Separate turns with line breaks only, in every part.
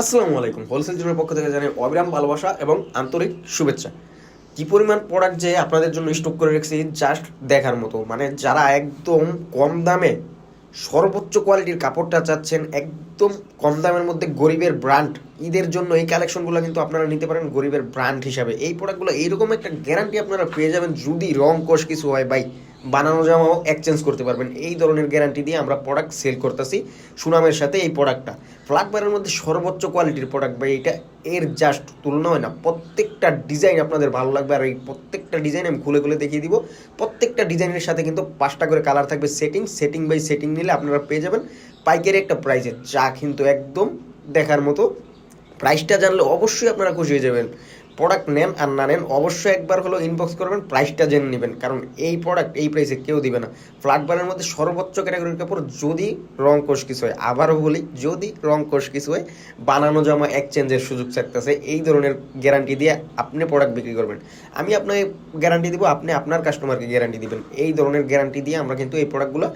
আসসালামু আলাইকুম। হোলসেল জোনের পক্ষ থেকে জানাই অবিরাম ভালোবাসা এবং আন্তরিক শুভেচ্ছা। কি পরিমাণ প্রোডাক্ট যে আপনাদের জন্য স্টক করে রেখেছি জাস্ট দেখার মতো। মানে যারা একদম কম দামে সর্বোচ্চ কোয়ালিটির কাপড়টা চাচ্ছেন একদম কম দামের মধ্যে গরিবের ব্র্যান্ড ঈদের জন্য এই কালেকশনগুলো কিন্তু আপনারা নিতে পারেন গরিবের ব্র্যান্ড হিসাবে। এই প্রোডাক্টগুলো এইরকম একটা গ্যারান্টি আপনারা পেয়ে যাবেন যদি রং কোষ কিছু হয় বাই বানানো জামাও এক্সচেঞ্জ করতে পারবেন। এই ধরনের গ্যারান্টি দিয়ে আমরা প্রোডাক্ট সেল করতেছি সুনামের সাথে এই প্রোডাক্টটা ফ্ল্যাগবারের মধ্যে সর্বোচ্চ কোয়ালিটির প্রোডাক্ট ভাই, এটা এর জাস্ট তুলনা হয় না। প্রত্যেকটা ডিজাইন আপনাদের ভালো লাগবে আর এই প্রত্যেকটা ডিজাইন আমি খুলে খুলে দেখিয়ে দিব। প্রত্যেকটা ডিজাইনের সাথে কিন্তু পাঁচটা করে কালার থাকবে। সেটিং সেটিং বাই সেটিং নিলে আপনারা পেয়ে যাবেন। পাইকারি একটা প্রাইসে যা কিন্তু একদম দেখার মতো। প্রাইসটা জানলে অবশ্যই আপনারা খুশি হয়ে যাবেন। প্রোডাক্ট নেন আর না নেন অবশ্যই একবার হলো ইনবক্স করবেন প্রাইসটা জেনে নেবেন। কারণ এই প্রোডাক্ট এই প্রাইসে কেউ দিবে না। ফ্ল্যাট বারের মধ্যে সর্বোচ্চ ক্যাটাগরির কাপড় যদি রং কোষ কিছু হয়, আবারও বলি, যদি রং কোষ কিছু হয়, বানানো জামা এক্সচেঞ্জের সুযোগ থাকতেছে, এই ধরনের গ্যারান্টি দিয়ে আপনি প্রোডাক্ট বিক্রি করবেন। আমি আপনাকে গ্যারান্টি দিব, আপনি আপনার কাস্টমারকে গ্যারান্টি দিবেন। এই ধরনের গ্যারান্টি দিয়ে আমরা কিন্তু এই প্রোডাক্টগুলো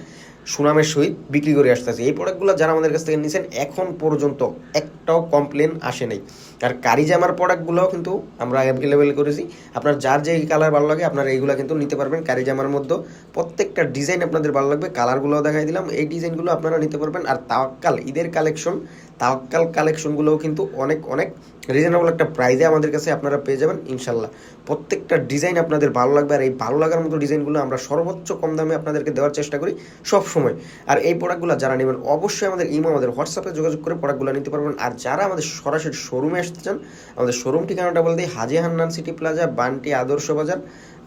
সুনামের সহিত বিক্রি করে আসতেছে। এই প্রোডাক্টগুলো যারা আমাদের কাছ থেকে নিয়েছেন এখন পর্যন্ত একটাও কমপ্লেন আসে নাই। আর কারি জামার প্রোডাক্টগুলোও কিন্তু আমরা অ্যাভেলেবেল করেছি। আপনার যার যে কালার ভালো লাগে, আপনারা এইগুলো কিন্তু নিতে পারবেন কারি জামার মধ্যে। প্রত্যেকটা ডিজাইন আপনাদের ভালো লাগবে কালারগুলোও দেখাই দিলাম। এই ডিজাইনগুলো আপনারা নিতে পারবেন। আর তাওয়াক্কাল, ঈদের কালেকশন তাওয়াক্কাল কালেকশনগুলোও কিন্তু অনেক অনেক রিজনেবল একটা প্রাইজে আমাদের কাছে আপনারা পেয়ে যাবেন, ইনশাল্লাহ। প্রত্যেকটা ডিজাইন আপনাদের ভালো লাগবে। আর এই ভালো লাগার মতো ডিজাইনগুলো আমরা সর্বোচ্চ কম দামে আপনাদেরকে দেওয়ার চেষ্টা করি সব সময় আর এই প্রোডাক্টগুলো যারা নেবেন, অবশ্যই আমাদের ইমো, আমাদের হোয়াটসঅ্যাপে যোগাযোগ করে প্রোডাক্টগুলো নিতে পারবেন। আর যারা আমাদের সরাসরি শোরুমে আসতে চান, আমাদের শোরুম ঠিকানাটা বলে দিই, হাজি হান্নান সিটি প্লাজা বান্টি আদর্শ বাজার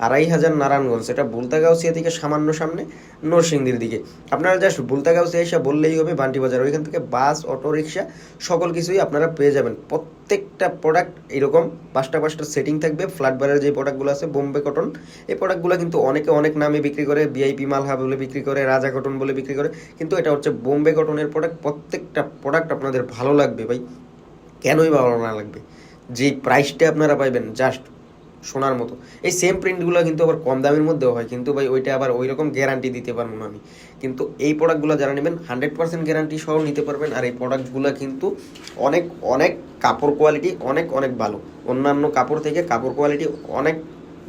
আড়াই হাজার নারায়ণগঞ্জ, এটা বুলতাগাউসিয়া থেকে সামান্য সামনে নরসিংদীর দিকে। আপনারা জাস্ট বুলতাগাউসিয়া এসে বললেই হবে বান্টি বাজার ওইখান থেকে বাস, অটো, রিক্সা, সকল কিছুই আপনারা পেয়ে যাবেন। প্রত্যেকটা প্রোডাক্ট এরকম, পাঁচটা পাঁচটা সেটিং থাকবে। ফ্ল্যাট বারের যে প্রোডাক্টগুলো আছে, বোম্বে কটন এই প্রোডাক্টগুলো কিন্তু অনেকে অনেক নামে বিক্রি করে, ভিআইপি মালহা বলে বিক্রি করে, রাজা কটন বলে বিক্রি করে, কিন্তু এটা হচ্ছে বোম্বে কটনের প্রোডাক্ট প্রত্যেকটা প্রোডাক্ট আপনাদের ভালো লাগবে ভাই। কেনই ভালো না লাগবে? যে প্রাইসটা আপনারা পাইবেন জাস্ট সোনার মতো। এই সেম প্রিন্টগুলো কিন্তু আবার কম দামের মধ্যেও হয়, কিন্তু ভাই ওইটা আবার ওই রকম গ্যারান্টি দিতে পারব না আমি। কিন্তু এই প্রোডাক্টগুলো যারা নেবেন হান্ড্রেড পার্সেন্ট গ্যারান্টি সহ নিতে পারবেন, আর এই প্রোডাক্টগুলো কিন্তু অনেক অনেক কাপড় কোয়ালিটি অনেক অনেক ভালো। অন্যান্য কাপড় থেকে কাপড় কোয়ালিটি অনেক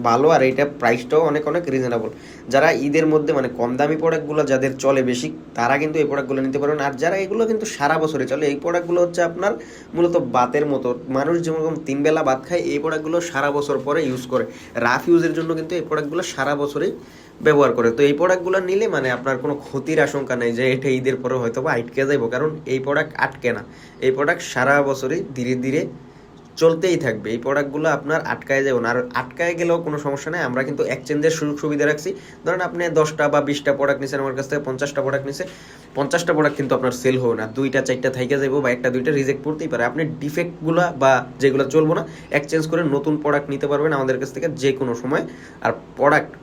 ভালো আর এইটা প্রাইসটাও অনেক অনেক রিজনেবল যারা ঈদের মধ্যে মানে কম দামি প্রোডাক্টগুলো যাদের চলে বেশি, তারা কিন্তু এই প্রোডাক্টগুলো নিতে পারবেন। আর যারা এগুলো কিন্তু সারা বছরে চলে, এই প্রোডাক্টগুলো হচ্ছে আপনার মূলত বাতের মতো। মানুষ যেরকম তিন বেলা ভাত খায়, এই প্রোডাক্টগুলো সারা বছর পরে ইউজ করে। রাফ ইউজের জন্য কিন্তু এই প্রোডাক্টগুলো সারা বছরেই ব্যবহার করে। তো এই প্রোডাক্টগুলো নিলে মানে আপনার কোনো ক্ষতির আশঙ্কা নেই যে এটা ঈদের পরে হয়তো বা আটকে যাইব। কারণ এই প্রোডাক্ট আটকে না। এই প্রোডাক্ট সারা বছরই ধীরে ধীরে চলতেই থাকবে। এই প্রোডাক্টগুলো আপনার আটকায় যাবে না। আর আটকায় গেলেও কোনো সমস্যা নেই। আমরা কিন্তু এক্সচেঞ্জের সুযোগ সুবিধা রাখছি। ধরেন আপনি দশটা বা বিশটা প্রোডাক্ট নিছেন আমার কাছ থেকে, পঞ্চাশটা প্রোডাক্ট নিছে। পঞ্চাশটা প্রোডাক্ট কিন্তু আপনার সেল হবে না। দুইটা, চারটা থাইকে যাব বা একটা, দুইটা রিজেক্ট করতেই পারে। আপনি ডিফেক্টগুলো বা যেগুলো চলবো না এক্সচেঞ্জ করে নতুন প্রোডাক্ট নিতে পারবেন আমাদের কাছ থেকে যে কোনো সময়। আর প্রোডাক্ট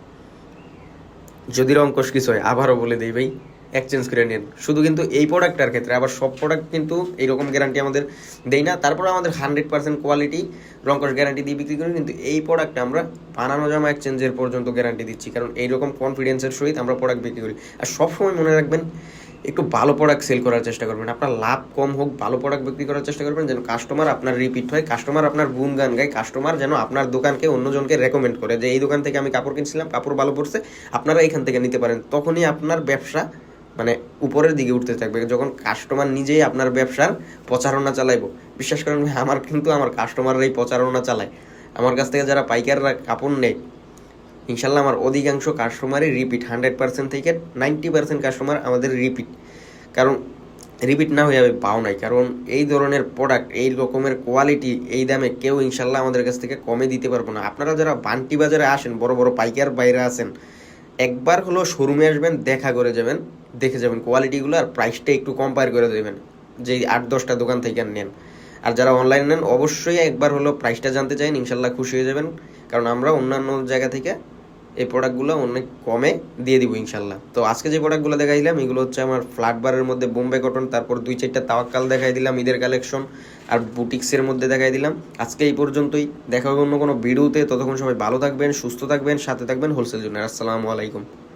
যদি রঙ্কশ কিছু হয়, আবারও বলে দিই ভাই। এক্সচেঞ্জ করে নিন। শুধু কিন্তু এই প্রোডাক্টটার ক্ষেত্রে, আবার সব প্রোডাক্ট কিন্তু এইরকম গ্যারান্টি আমাদের দেই না। তারপরে আমাদের হান্ড্রেড পার্সেন্ট কোয়ালিটি রঙ্কশ গ্যারান্টি দিয়ে বিক্রি করি, কিন্তু এই প্রোডাক্টটা আমরা বানানো জামা এক্সচেঞ্জের পর্যন্ত গ্যারান্টি দিচ্ছি। কারণ এইরকম কনফিডেন্সের সহিত আমরা প্রোডাক্ট বিক্রি করি। আর সবসময় মনে রাখবেন, একটু ভালো প্রোডাক্ট সেল করার চেষ্টা করবেন। আপনার লাভ কম হোক, ভালো প্রোডাক্ট বিক্রি করার চেষ্টা করবেন, যেন কাস্টমার আপনার রিপিট হয় কাস্টমার আপনার গুণ গান গায় কাস্টমার যেন আপনার দোকানকে অন্যজনকে রেকমেন্ড করে যে, এই দোকান থেকে আমি কাপড় কিনছিলাম, কাপড় ভালো পড়ছে আপনারা এখান থেকে নিতে পারেন। তখনই আপনার ব্যবসা মানে উপরের দিকে উঠতে থাকবে। যখন কাস্টমার নিজেই আপনার ব্যবসার প্রচারণা চালাইবো। বিশ্বাস করেন আমার কিন্তু আমার কাস্টমাররা এই প্রচারণা চালায়। আমার কাছ থেকে যারা পাইকাররা কাপড় নেয়, ইনশাল্লাহ আমার অধিকাংশ কাস্টমারই রিপিট হান্ড্রেড পার্সেন্ট থেকে নাইনটি পার্সেন্ট কাস্টমার আমাদের রিপিট কারণ রিপিট না হয়ে যাবে পাও নাই। কারণ এই ধরনের প্রোডাক্ট এই রকমের কোয়ালিটি এই দামে কেউ ইনশাল্লাহ আমাদের কাছ থেকে কমে দিতে পারব না। আপনারা যারা বান্টি বাজারে আসেন, বড় বড় পাইকার বাইরে আসেন একবার হলো শোরুমে আসবেন, দেখা করে যাবেন। দেখে যাবেন কোয়ালিটিগুলো আর প্রাইসটা একটু কম্পেয়ার করে দেবেন। যে আট, দশটা দোকান থেকে নেন। আর যারা অনলাইন নেন, অবশ্যই একবার হলো প্রাইসটা জানতে চাইন ইনশাল্লাহ খুশি হয়ে যাবেন। কারণ আমরা অন্যান্য জায়গা থেকে এই প্রোডাক্টগুলো অনেক কমে দিয়ে দিব ইনশাল্লাহ তো আজকে যে প্রোডাক্টগুলো দেখাই দিলাম এগুলো হচ্ছে আমার ফ্ল্যাট বারের মধ্যে বোম্বে কটন তারপর দুই চারটা তাওয়াক্কাল দেখাই দিলাম, ঈদের কালেকশন আর বুটিক্সের মধ্যে দেখাই দিলাম। আজকে এই পর্যন্তই, দেখা হবে অন্য কোনো ভিডিওতে ততক্ষণ সবাই ভালো থাকবেন, সুস্থ থাকবেন, সাথে থাকবেন হোলসেল জন্য। আসসালামু আলাইকুম।